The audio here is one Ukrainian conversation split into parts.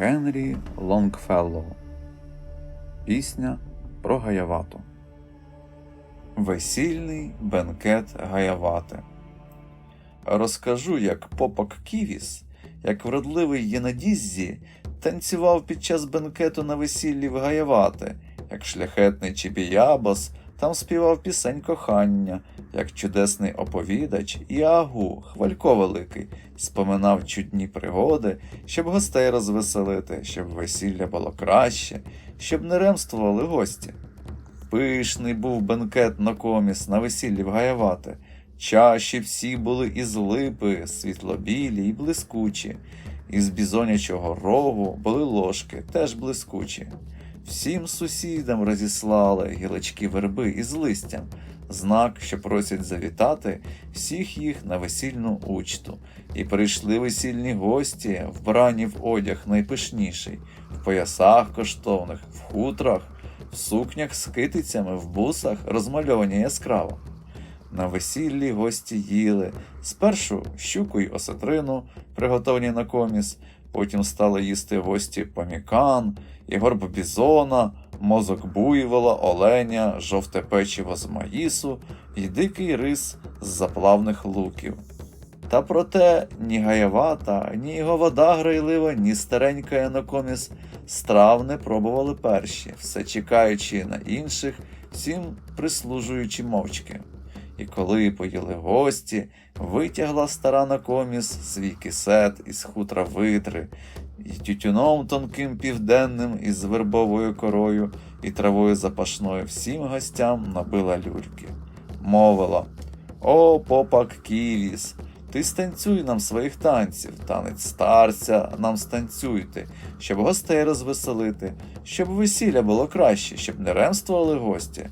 Генрі Лонгфеллоу Пісня про Гаявату. Весільний бенкет Гаявати. Розкажу, як попок Ківіс, як вродливий Єнадіззі, танцював під час бенкету на весіллі в Гаявати, як шляхетний Чібіябос там співав пісень кохання, як чудесний оповідач Іагу, хвалько великий, споминав чудні пригоди, щоб гостей розвеселити, щоб весілля було краще, щоб не ремствували гості. Пишний був бенкет на коміс на весіллі в Гаявати. Чаші всі були із липи, світлобілі й блискучі, із бізонячого рогу були ложки, теж блискучі. Всім сусідам розіслали гілочки верби із листям, знак, що просять завітати всіх їх на весільну учту. І прийшли весільні гості, вбрані в одяг найпишніший, в поясах коштовних, в хутрах, в сукнях з китицями, в бусах, розмальовані яскраво. На весіллі гості їли спершу щуку й осетрину, приготовані на коміс, потім стали їсти гості памікан, і горб бізона, мозок буйвола, оленя, жовте печиво з маїсу і дикий рис з заплавних луків. Та проте ні гаявата, ні його вода грайлива, ні старенька Янокоміс страв не пробували перші, все чекаючи на інших, всім прислужуючи мовчки. І коли поїли гості, витягла стара накоміс свій кисет із хутра витри, і тютюном тонким південним із вербовою корою і травою запашною всім гостям набила люльки. Мовила О, попак Ківіс, ти станцюй нам своїх танців, танець старця нам станцюйте, щоб гостей розвеселити, щоб весілля було краще, щоб не ремствували гості.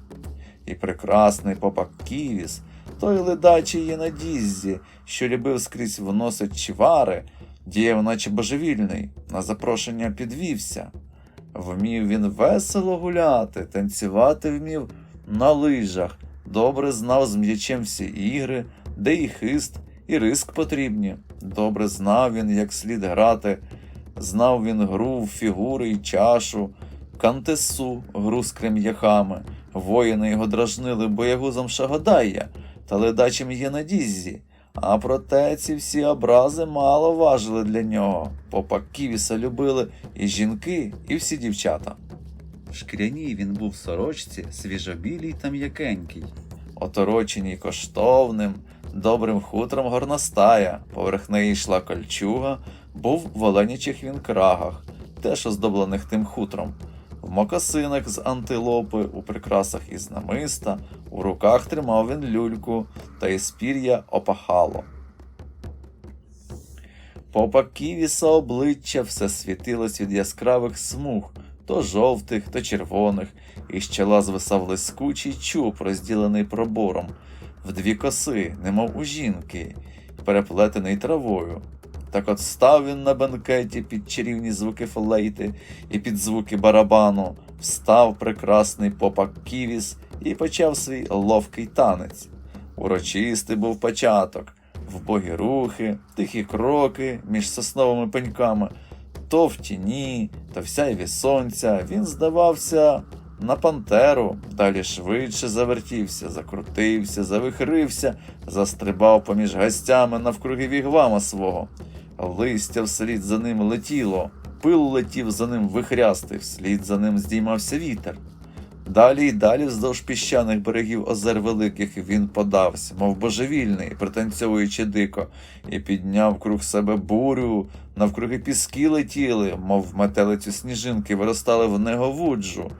І прекрасний попак Ківіс, той ледачий Єнадіззі, що любив скрізь вносить чвари, діяв, наче божевільний, на запрошення підвівся. Вмів він весело гуляти, танцювати вмів на лижах, добре знав з м'ячем всі ігри, де і хист, і риск потрібні. Добре знав він, як слід грати, знав він гру фігури й чашу, кантесу, гру з крем'яхами. Воїни його дражнили боягузом Шагодая та ледачим Єнадіззі. А проте ці всі образи мало важили для нього. Попа Ківіса любили і жінки, і всі дівчата. Шкіряній він був в сорочці, свіжобілій та м'якенький, отороченій коштовним, добрим хутром горностая, поверх неї йшла кольчуга, був в оленячих він крагах, теж оздоблених тим хутром, в мокасинах з антилопи, у прикрасах із намиста, у руках тримав він люльку, та із пір'я опахало. Попа Ківіса обличчя все світилось від яскравих смуг, то жовтих, то червоних, і з чола звисав лискучий чуб, розділений пробором, в дві коси, немов у жінки, переплетений травою. Так от став він на бенкеті під чарівні звуки флейти і під звуки барабану, встав прекрасний попак Ківіс і почав свій ловкий танець. Урочистий був початок, вбогі рухи, тихі кроки між сосновими пеньками, то в тіні, то в сяйві сонця він здавався на пантеру, далі швидше завертівся, закрутився, завихрився, застрибав поміж гостями навкруги вігвама свого. Листя вслід за ним летіло, пил летів за ним вихрястий, вслід за ним здіймався вітер. Далі й далі вздовж піщаних берегів озер великих він подався, мов божевільний, пританцьовуючи дико, і підняв круг себе бурю, навкруги піски летіли, мов метелицю сніжинки, виростали в неговуджу,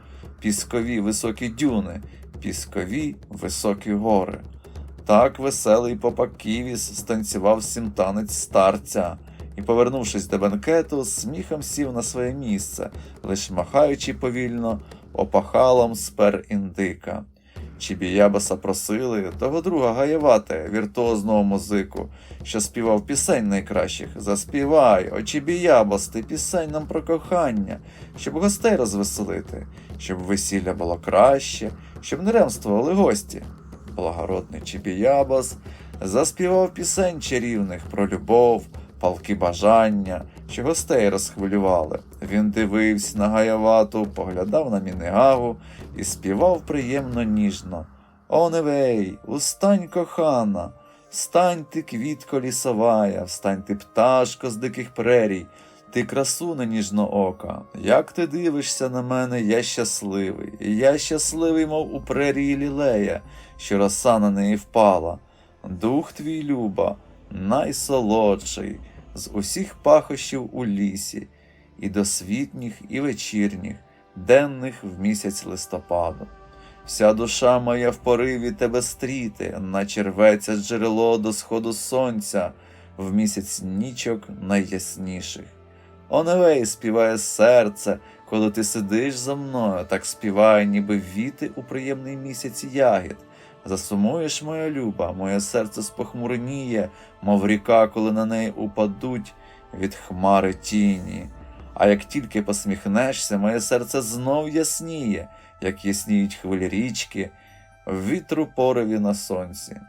піскові високі дюни, піскові високі гори. Так веселий попак Ківіс станцював сім танець старця і, повернувшись до бенкету, сміхом сів на своє місце, лиш махаючи повільно опахалом спер індика. Чібіябаса просили того друга гаєвати, віртуозного музику, що співав пісень найкращих. Заспівай, о Чібіябас, ти пісень нам про кохання, щоб гостей розвеселити, щоб весілля було краще, щоб не ремствували гості. Благородний Чібіябас заспівав пісень чарівних про любов, палки бажання, що гостей розхвилювали. Він дивився на гаявату, поглядав на мінигаву і співав приємно ніжно. Оневей, устань, кохана, встань ти, квітко лісовая, встань ти, пташко з диких прерій, ти красуне ніжноока. Як ти дивишся на мене, я щасливий, я щасливий, мов у прерії лілея, що роса на неї впала. Дух твій, люба, найсолодший з усіх пахощів у лісі, і досвітніх, і вечірніх, денних в місяць листопаду. Вся душа моя в пориві тебе стріти, наче рветься джерело до сходу сонця, в місяць нічок найясніших. Оневей співає серце, коли ти сидиш за мною, так співає, ніби віти у приємний місяць ягід. Засумуєш, моя люба, моє серце спохмурніє, мов ріка, коли на неї упадуть від хмари тіні. А як тільки посміхнешся, моє серце знов ясніє, як ясніють хвилі річки, вітру пориві на сонці.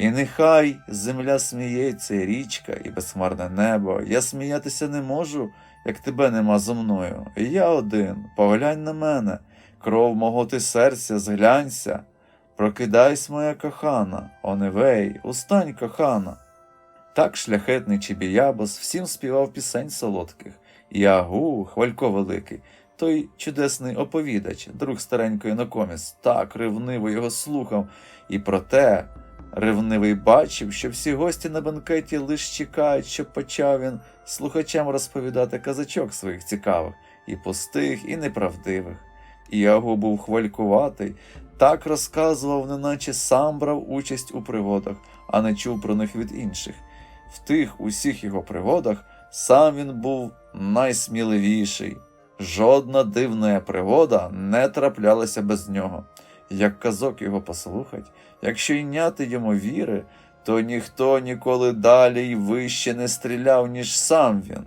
І нехай земля сміється, і річка, і безхмарне небо. Я сміятися не можу, як тебе нема зо мною. І я один, поглянь на мене, кров мого ти серця, зглянься. Прокидайсь, моя кохана, оневей, устань, кохана. Так шляхетний Чібіябос всім співав пісень солодких, і агу, хвалько великий, той чудесний оповідач, друг старенької Нокоміс, так ревниво його слухав, і проте ревнивий бачив, що всі гості на бенкеті лиш чекають, щоб почав він слухачам розповідати казачок своїх цікавих, і пустих, і неправдивих. Іагу був хвалькуватий, так розказував, неначе сам брав участь у пригодах, а не чув про них від інших. В тих усіх його пригодах сам він був найсміливіший. Жодна дивна пригода не траплялася без нього. Як казок його послухать, якщо йняти йому віри, то ніхто ніколи далі й вище не стріляв, ніж сам він.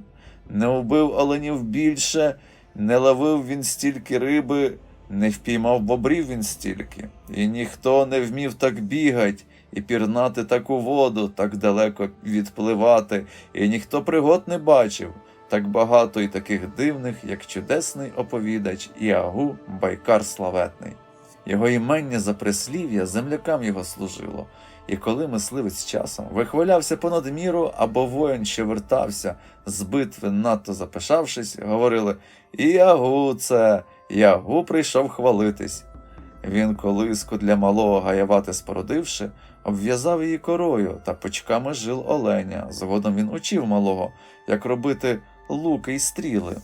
Не вбив оленів більше, не ловив він стільки риби, не впіймав бобрів він стільки, і ніхто не вмів так бігать і пірнати таку воду, так далеко відпливати, і ніхто пригод не бачив, так багато і таких дивних, як чудесний оповідач Іагу Байкар Славетний. Його імення за прислів'я землякам його служило, і коли мисливець часом вихвалявся понад міру, або воїн, що вертався з битви, надто запишавшись, говорили Іагу це, Ягу прийшов хвалитись. Він колиску для малого гаявати спородивши, обв'язав її корою та пучками жил оленя. Згодом він учив малого, як робити луки й стріли.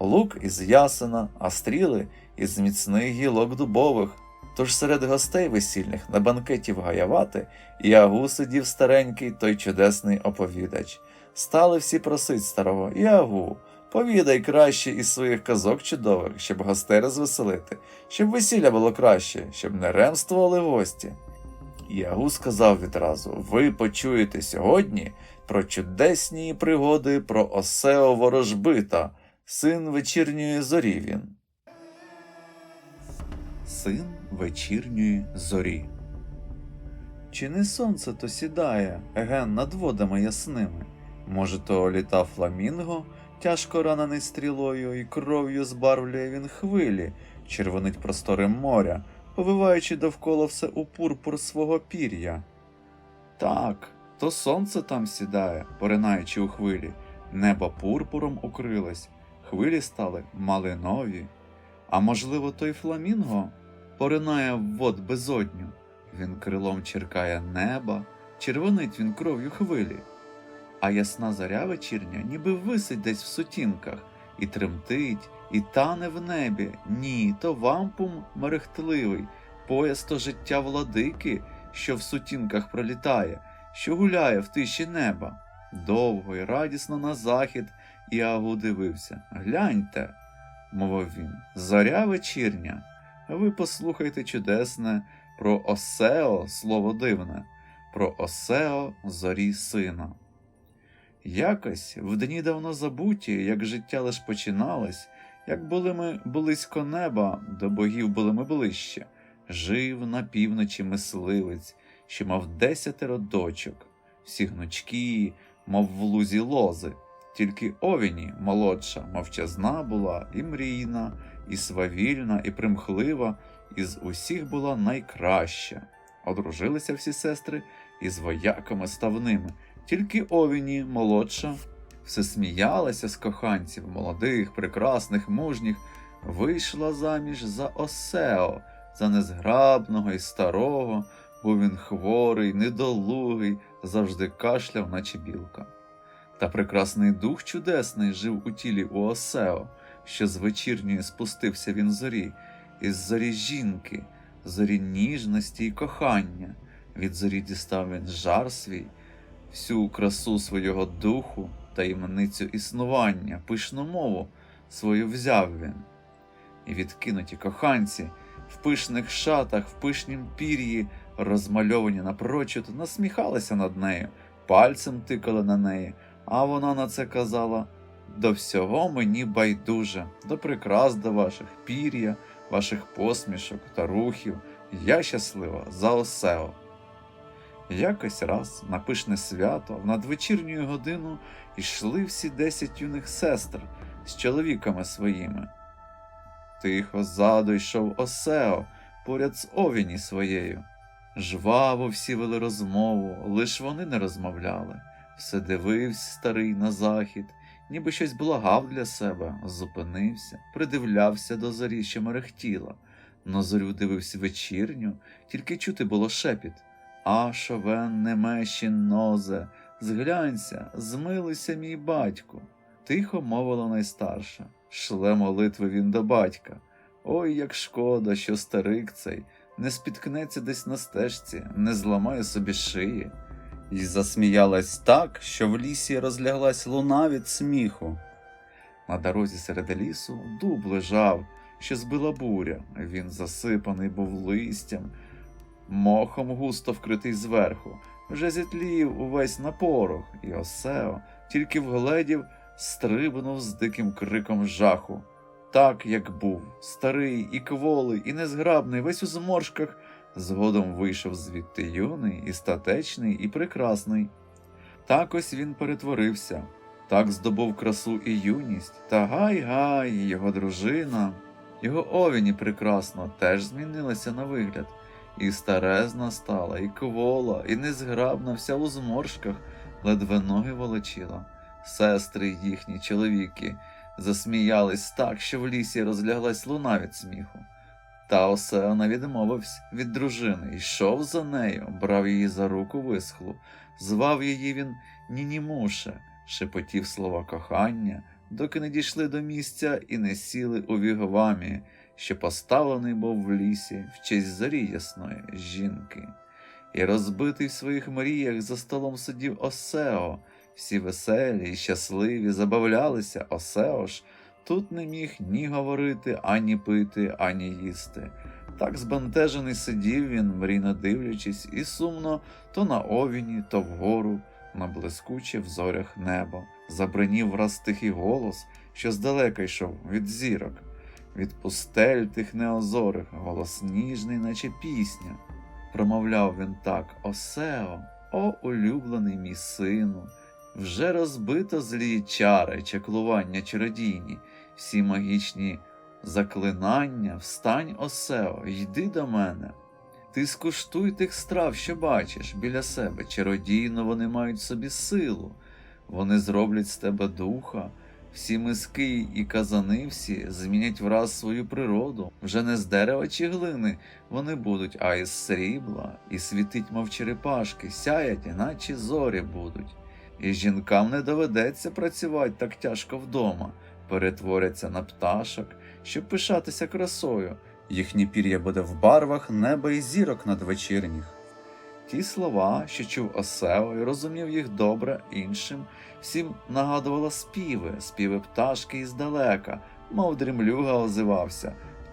Лук із ясена, а стріли із міцних гілок дубових. Тож серед гостей весільних на банкеті в гаявати Іагу сидів старенький той чудесний оповідач. Стали всі просить старого Іагу, повідай краще із своїх казок чудових, щоб гостей розвеселити, щоб весілля було краще, щоб не ремствували гості. Іагу сказав відразу: Ви почуєте сьогодні про чудесні пригоди про Осео Ворожбита, син вечірньої зорі він. Син вечірньої зорі. Чи не сонце то сідає, еген над водами ясними? Може, то літа фламінго, тяжко ранений стрілою, і кров'ю збарвлює він хвилі, червонить простори моря, повиваючи довкола все у пурпур свого пір'я. Так, то сонце там сідає, поринаючи у хвилі, небо пурпуром укрилось, хвилі стали малинові. А можливо, той фламінго поринає в вод безодню. Він крилом черкає неба, червонить він кров'ю хвилі. А ясна заря вечірня ніби висить десь в сутінках, і тремтить, і тане в небі. Ні, то вампум мерехтливий, пояс то життя владики, що в сутінках пролітає, що гуляє в тиші неба. Довго й радісно на захід Іагу дивився. Гляньте, мовив він, зоря вечірня. Ви послухайте чудесне про Осео слово дивне, про Осео зорі сина. Якось в дні давно забуті, як життя лиш починалось, як були ми близько неба, до богів були ми ближче, жив на півночі мисливець, що мав десятеро дочок, всі гнучкі, мов в лузі лози. Тільки овіні молодша, мовчазна була, і мрійна, і свавільна, і примхлива, із усіх була найкраща. Одружилися всі сестри із вояками ставними. Тільки овіні молодша все сміялася з коханців, молодих, прекрасних, мужніх, вийшла заміж за Осео, за незграбного і старого, бо він хворий, недолугий, завжди кашляв, наче білка. Та прекрасний дух чудесний жив у тілі у Осео, що з вечірньої спустився він зорі, із зорі жінки, зорі ніжності і кохання. Від зорі дістав він жар свій, всю красу свого духу, таємницю існування, пишну мову свою взяв він. І відкинуті коханці в пишних шатах, в пишнім пір'ї, розмальовані напрочуд, насміхалися над нею, пальцем тикали на неї, а вона на це казала до всього мені байдуже, до прикрас до ваших пір'я, ваших посмішок та рухів. Я щаслива за Осео. Якось раз на пишне свято в надвечірню годину йшли всі десять юних сестер з чоловіками своїми. Тихо ззаду йшов Осео поряд з овіні своєю. Жваво всі вели розмову, лиш вони не розмовляли. Все дивився старий на захід, ніби щось благав для себе, зупинився, придивлявся до зорі, що мерехтіла. На зорю дивився вечірню, тільки чути було шепіт. А шовен немещін нозе, зглянься, змилися мій батьку. Тихо мовила найстарша. Шле молитви він до батька. Ой, як шкода, що старик цей не спіткнеться десь на стежці, не зламає собі шиї. І засміялась так, що в лісі розляглась луна від сміху. На дорозі серед лісу дуб лежав, що збила буря. Він засипаний був листям, мохом густо вкритий зверху, вже зітлів увесь на порох, і Осео тільки вгледів, стрибнув з диким криком жаху. Так, як був, старий і кволий, і незграбний, весь у зморшках, згодом вийшов звідти юний, і статечний, і прекрасний. Так ось він перетворився, так здобув красу і юність, та гай-гай, його дружина, його овіні прекрасно теж змінилася на вигляд. І старезна стала, і квола, і незграбна, вся у зморшках, ледве ноги волочила. Сестри їхні, чоловіки, засміялись так, що в лісі розляглась луна від сміху. Та Осеона відмовився від дружини, йшов за нею, брав її за руку висхлу, звав її він Нінімуше, шепотів слова кохання, доки не дійшли до місця і не сіли у вігвамі, що поставлений був в лісі в честь зорі ясної жінки. І розбитий в своїх мріях за столом сидів Осео, всі веселі й щасливі, забавлялися, Осео ж тут не міг ні говорити, ані пити, ані їсти. Так збентежений сидів він, мрійно дивлячись, і сумно то на овіні, то вгору, на блискуче в зорях небо. Забринів враз тихий голос, що здалека йшов від зірок, від пустель тих неозорих, голос ніжний, наче пісня. Промовляв він так: Осео, о улюблений мій сину, вже розбито злі чари, чаклування чародійні, всі магічні заклинання, встань, Осео, йди до мене. Ти скуштуй тих страв, що бачиш біля себе. Чародійно вони мають собі силу, вони зроблять з тебе духа. Всі миски і казани всі змінять враз свою природу, вже не з дерева чи глини вони будуть, а із срібла, і світить, мов черепашки, сяять, іначе зорі будуть. І жінкам не доведеться працювати так тяжко вдома, перетворяться на пташок, щоб пишатися красою. Їхнє пір'я буде в барвах неба і зірок надвечірніх. Ті слова, що чув Осео і розумів їх добре іншим, всім нагадувало співи, співи пташки іздалека, мов дрімлюга озивався,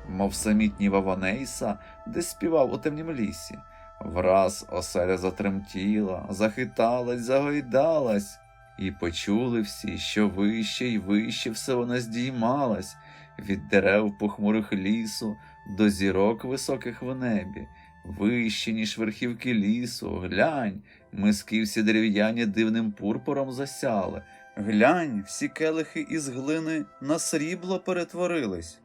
мов самітній Ваванейса, де співав у темнім лісі. Враз оселя затремтіла, захиталась, загойдалась, і почули всі, що вище й вище все вона здіймалась, від дерев похмурих лісу до зірок високих в небі. вищі, ніж верхівки лісу, глянь, миски всі дерев'яні дивним пурпуром засяли. Глянь, всі келихи із глини на срібло перетворились.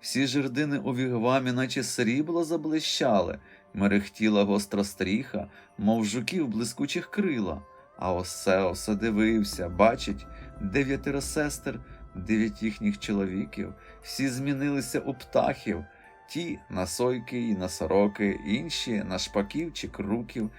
Всі жердини у вігвамі, наче срібло заблищали, мерехтіла гостра стріха, мов жуків блискучих крила. А Осеосе дивився, бачить, дев'ятеро сестер, дев'ять їхніх чоловіків, всі змінилися у птахів, ті на сойки і на сороки, інші на шпаків чи круків.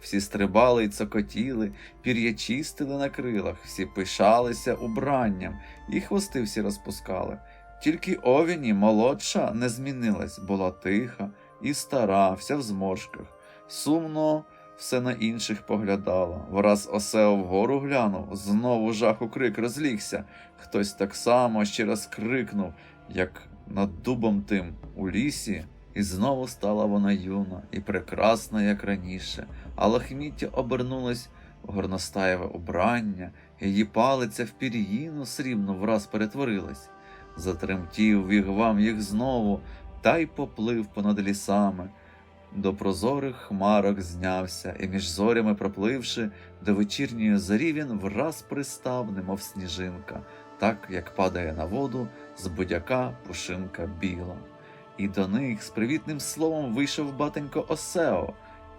Всі стрибали й цокотіли, пір'я чистили на крилах, всі пишалися убранням, і хвости всі розпускали. Тільки овіні молодша не змінилась, була тиха і стара, вся в зморшках. Сумно все на інших поглядала. Враз Осео вгору глянув, знову жаху крик розлігся. Хтось так само ще раз крикнув, як над дубом тим у лісі. І знову стала вона юна і прекрасна, як раніше, а лахміття обернулось в горностаєве убрання, її палиця в пір'їну срібну враз перетворилась. Затремтів вігвам їх знову, та й поплив понад лісами. До прозорих хмарок знявся, і між зорями пропливши, до вечірньої зорі він враз пристав, немов сніжинка, так як падає на воду з будяка пушинка біла. І до них з привітним словом вийшов батенько Осео,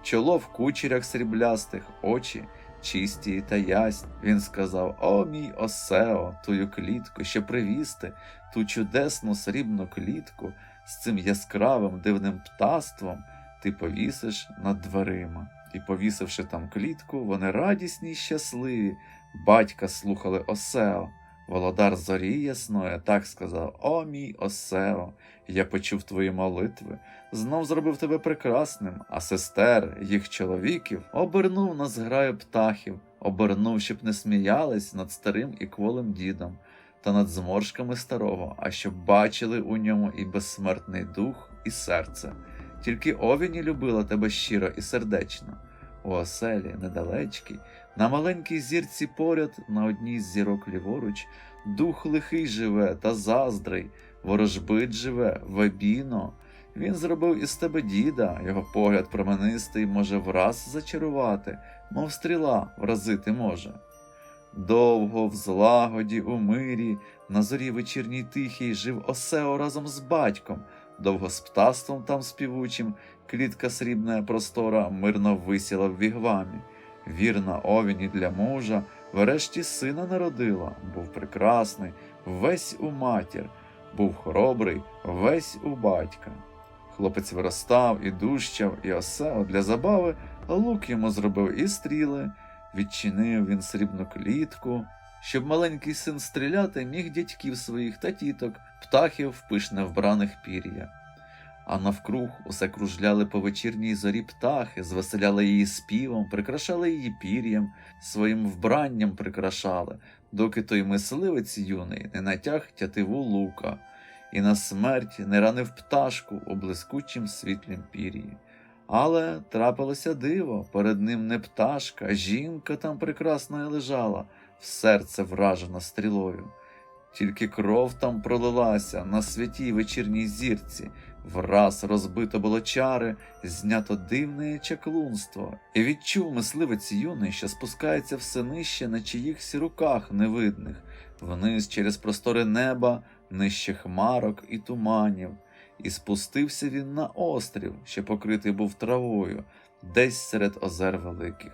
чоло в кучерях сріблястих, очі чисті та ясні. Він сказав: О, мій Осео, тую клітку, що привізти, ту чудесну срібну клітку з цим яскравим дивним птаством ти повісиш над дверима. І, повісивши там клітку, вони радісні й щасливі. Батька слухали Осео. Володар зорі ясної так сказав: О, мій Осео, я почув твої молитви, знов зробив тебе прекрасним, а сестер, їх чоловіків, обернув на зграю птахів, обернув, щоб не сміялись над старим і кволим дідом та над зморшками старого, а щоб бачили у ньому і безсмертний дух, і серце. Тільки овіні любила тебе щиро і сердечно. У оселі недалечкій, на маленькій зірці поряд, на одній з зірок ліворуч, дух лихий живе та заздрий, ворожбит живе, вебіно. Він зробив із тебе діда, його погляд променистий може враз зачарувати, мов стріла вразити може. Довго в злагоді, у мирі, на зорі вечірній тихій жив Осео разом з батьком, довго з птаством там співучим, клітка срібна простора мирно висіла в вігвамі. Вірна овіні для мужа, врешті сина народила, був прекрасний, весь у матір, був хоробрий, весь у батька. Хлопець виростав і дужчав, і Осео для забави лук йому зробив і стріли, відчинив він срібну клітку, щоб маленький син стріляти міг дядьків своїх та тіток, птахів пишне вбраних пір'я. А навкруг усе кружляли по вечірній зорі птахи, звеселяли її співом, прикрашали її пір'ям, своїм вбранням прикрашали, доки той мисливець юний не натяг тятиву лука, і на смерть не ранив пташку у блискучім світлім пір'ї. Але трапилося диво, перед ним не пташка, а жінка там прекрасно лежала, в серце вражена стрілою. Тільки кров там пролилася на святій вечірній зірці, враз розбито було чари, знято дивне чаклунство, і відчув мисливець юний, що спускається все нижче на чиїхсь руках невидних, вниз через простори неба, нижче хмарок і туманів, і спустився він на острів, що покритий був травою, десь серед озер великих.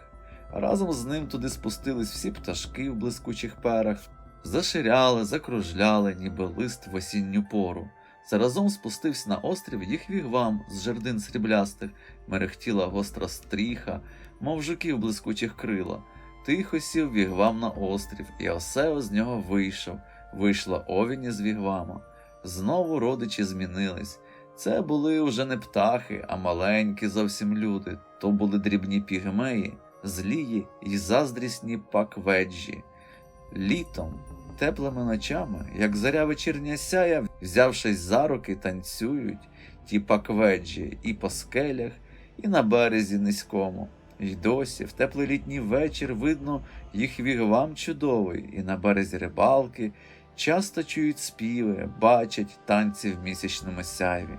Разом з ним туди спустились всі пташки в блискучих перах, заширяли, закружляли, ніби лист в осінню пору. Заразом спустився на острів їх вігвам з жердин сріблястих, мерехтіла гостра стріха, мов жуків блискучих крила. Тихо сів вігвам на острів, і Осео з нього вийшов, вийшла овіні з вігвама. Знову родичі змінились. Це були уже не птахи, а маленькі зовсім люди, то були дрібні пігмеї, злії й заздрісні пакведжі. Літом, теплими ночами, як заря вечірня сяя, взявшись за руки, танцюють ті пакведжі і по скелях, і на березі низькому. І досі в теплий літній вечір видно їх вігвам чудовий, і на березі рибалки часто чують співи, бачать танці в місячному сяйві.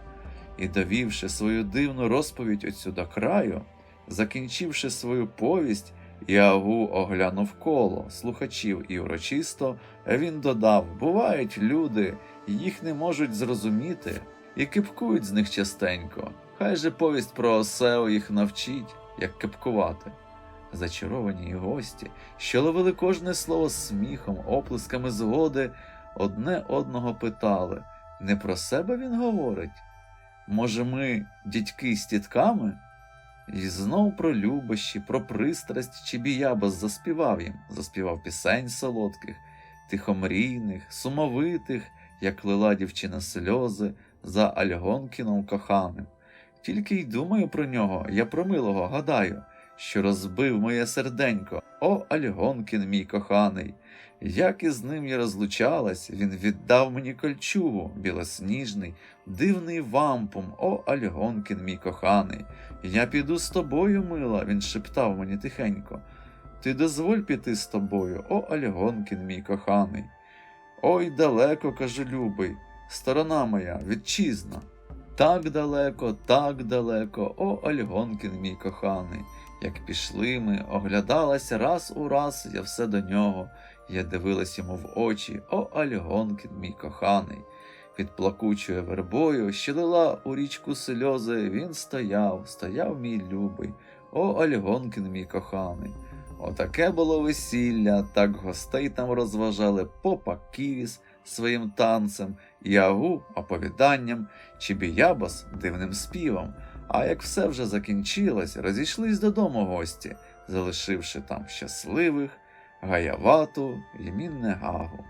І довівши свою дивну розповідь оцю до краю, закінчивши свою повість, Ягу оглянув коло слухачів і урочисто він додав: бувають люди, їх не можуть зрозуміти, і кипкують з них частенько. Хай же повість про Осео їх навчить, як кипкувати. Зачаровані й гості, що ловили кожне слово сміхом, оплесками згоди, одне одного питали не про себе він говорить? Може, ми дядьки з тітками? І знов про любощі, про пристрасть чи біябас заспівав їм, заспівав пісень солодких, тихомрійних, сумовитих, як лила дівчина сльози за Альгонкіном коханим. Тільки й думаю про нього, я про милого гадаю, що розбив моє серденько, о Альгонкін мій коханий. Як із ним я розлучалась, він віддав мені кольчугу, білосніжний, дивний вампум, о Альгонкін мій коханий. Я піду з тобою, мила, він шептав мені тихенько. Ти дозволь піти з тобою, о Альгонкін мій коханий. Ой, далеко, кажу любий, сторона моя, вітчизна. Так далеко, так далеко, о Альгонкін мій коханий. Як пішли ми, оглядалася раз у раз, я все до нього. Я дивилась йому в очі, о Альгонкін мій коханий. Під плакучою вербою, що лила у річку сльози, він стояв, стояв мій любий, о Альгонкін мій коханий. Отаке було весілля, так гостей там розважали попа Ківіс своїм танцем, Ягу оповіданням, Чібіябас дивним співом. А як все вже закінчилось, розійшлись додому гості, залишивши там щасливих, гаявату і мінне гагу.